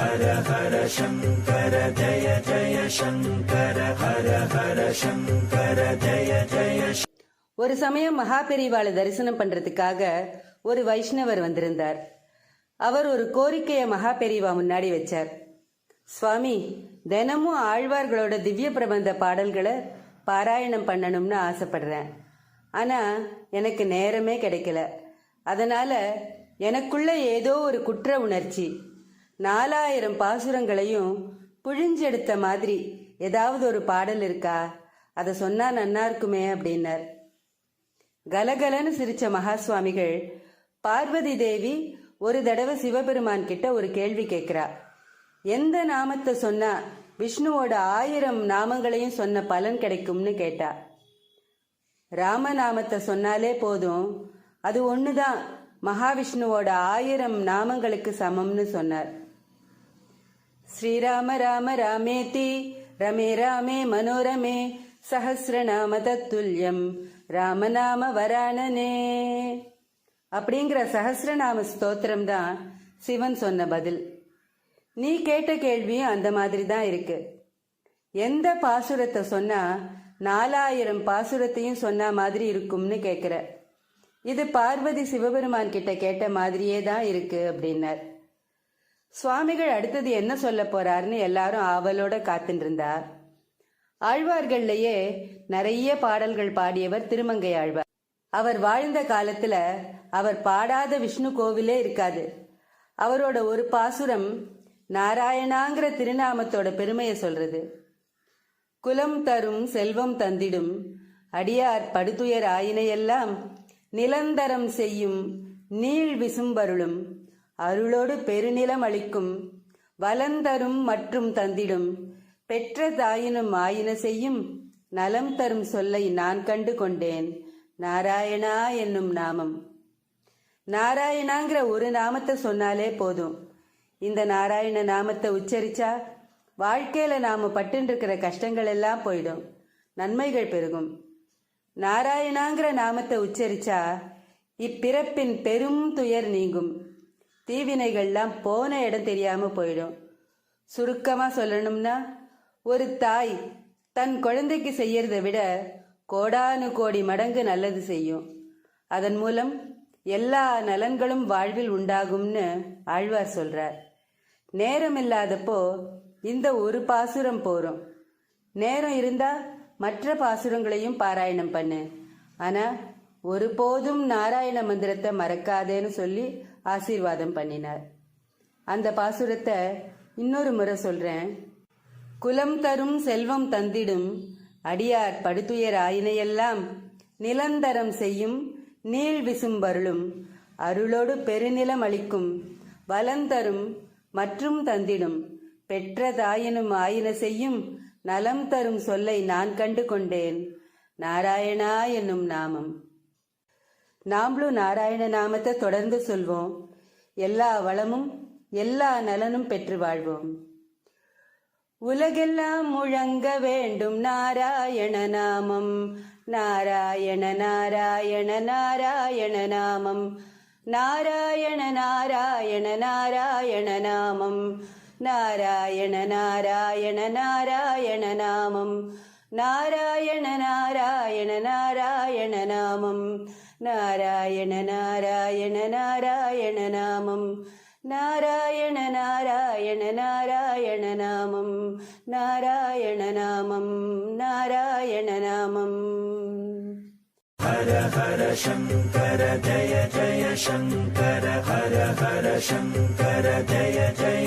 ஹர ஹர சங்கர ஜய ஜய சங்கர ஹர ஹர சங்கர ஜய ஜய ஒரு சமயம் மகா பெரிவாளை தரிசனம் பண்றதுக்காக ஒரு வைஷ்ணவர் வந்திருந்தார். அவர் ஒரு கோரிக்கையை மகா பெரிவா முன்னாடி வச்சார். சுவாமி தினமும் ஆழ்வார்களோட திவ்ய பிரபந்த பாடல்களை பாராயணம் பண்ணணும்னு ஆசைப்படுறேன். ஆனா எனக்கு நேரமே கிடைக்கல. அதனால எனக்குள்ள ஏதோ ஒரு குற்ற உணர்ச்சி. நாலாயிரம் பாசுரங்களையும் புழிஞ்செடுத்த மாதிரி ஏதாவது ஒரு பாடல் இருக்கா? அதை சொன்னா நன்னா இருக்குமே அப்படின்னார். கலகலன்னு சிரிச்ச மகாசுவாமிகள் பார்வதி தேவி ஒரு தடவை சிவபெருமான் கிட்ட ஒரு கேள்வி கேட்கிறா. எந்த நாமத்தை சொன்னா விஷ்ணுவோட ஆயிரம் நாமங்களையும் சொன்ன பலன் கிடைக்கும்னு கேட்டா. ராமநாமத்தை சொன்னாலே போதும். அது ஒண்ணுதான். மகாவிஷ்ணுவோட ஆயிரம் நாமங்களுக்கு சமம்னு சொன்னார். ஸ்ரீராம ராம ராமேதி ரமே ராமே மனோரமே சஹசிரநாம தத்துல்யம் ராமநாம வராணனே அப்படிங்கிற சஹசிரநாம ஸ்தோத்திரம் தான் சிவன் சொன்ன பதில். நீ கேட்ட கேள்வியும் அந்த மாதிரி தான் இருக்கு. எந்த பாசுரத்தை சொன்னா நாலாயிரம் பாசுரத்தையும் சொன்ன மாதிரி இருக்கும்னு கேட்குற இது பார்வதி சிவபெருமான் கிட்ட கேட்ட மாதிரியே தான் இருக்கு அப்படின்னார். சுவாமிகள் அடுத்தது என்ன சொல்ல போறாருன்னு எல்லாரும் ஆவலோட காத்துட்டு இருந்தா ஆழ்வார்கள்லயே நிறைய பாடல்கள் பாடியவர் திருமங்கை ஆழ்வார். அவர் வாழ்ந்த காலத்துல அவர் பாடாத விஷ்ணு கோவிலே இருக்காது. அவரோட ஒரு பாசுரம் நாராயணாங்கிற திருநாமத்தோட பெருமையை சொல்றது. குலம் தரும் செல்வம் தந்திடும் அடியார் படுதுயர் ஆயினையெல்லாம் நிலந்தரம் செய்யும் நீள் விசும்பருளும் அருளோடு பெருநிலம் அளிக்கும் வலந்தரும் மற்றும் தந்திடும் பெற்ற தாயினும் ஆயின செய்யும் நலம் தரும் சொல்லை நான் கண்டு கொண்டேன். நாராயணா என்னும் நாமம். நாராயணாங்கிற ஒரு நாமத்தை சொன்னாலே போதும். இந்த நாராயண நாமத்தை உச்சரிச்சா வாழ்க்கையில நாம பட்டுருக்கிற கஷ்டங்கள் எல்லாம் போயிடும். நன்மைகள் பெருகும். நாராயணாங்கிற நாமத்தை உச்சரிச்சா இப்பிறப்பின் பெரும் துயர் நீங்கும். தீவினைகள்லாம் போன இடம் தெரியாம போயிடும். சுருக்கமா சொல்லணும்னா ஒரு தாய் தன் குழந்தைக்கு செய்யறத விட கோடானு கோடி மடங்கு நல்லது செய்யும். அதன் மூலம் எல்லா நலன்களும் வாழ்வில் உண்டாகும்னு ஆழ்வார் சொல்றார். நேரம் இல்லாதப்போ இந்த ஒரு பாசுரம் போறோம் நேரம் இருந்தா மற்ற பாசுரங்களையும் பாராயணம் பண்ணு. ஆனா ஒருபோதும் நாராயண மந்திரத்தை மறக்காதேன்னு சொல்லி ஆசீர்வாதம் பண்ணினார். அந்த பாசுரத்தை இன்னொரு முறை சொல்றேன். குலம் தரும் செல்வம் தந்திடும் அடியார் படுத்துயர் ஆயினையெல்லாம் நிலந்தரம் செய்யும் நீள் விசும்பருளும் அருளோடு பெருநிலம் அளிக்கும் வலந்தரும் மற்றும் தந்திடும் பெற்ற தாயினும் ஆயின செய்யும் நலம் தரும் சொல்லை நான் கண்டு கொண்டேன். நாராயணா என்னும் நாமம். நாம்ளும் நாராயண நாமத்தை தொடர்ந்து சொல்வோம். எல்லா வளமும் எல்லா நலனும் பெற்று வாழ்வோம். உலகெல்லாம் முழங்க வேண்டும் நாராயண நாமம். நாராயண நாராயண நாராயண நாமம். நாராயண நாராயண நாராயண நாமம். நாராயண நாராயண நாராயண நாமம். நாராயண நாராயண நாராயண நாமம். நாராயண நாராயண நாராயண நாமம் நாராயண நாராயண நாராயண நாமம் நாராயண நாமம் நாராயண நாமம் ஹர ஹர சங்கர ஜய ஜய சங்கர ஹர ஹர சங்கர ஜய ஜய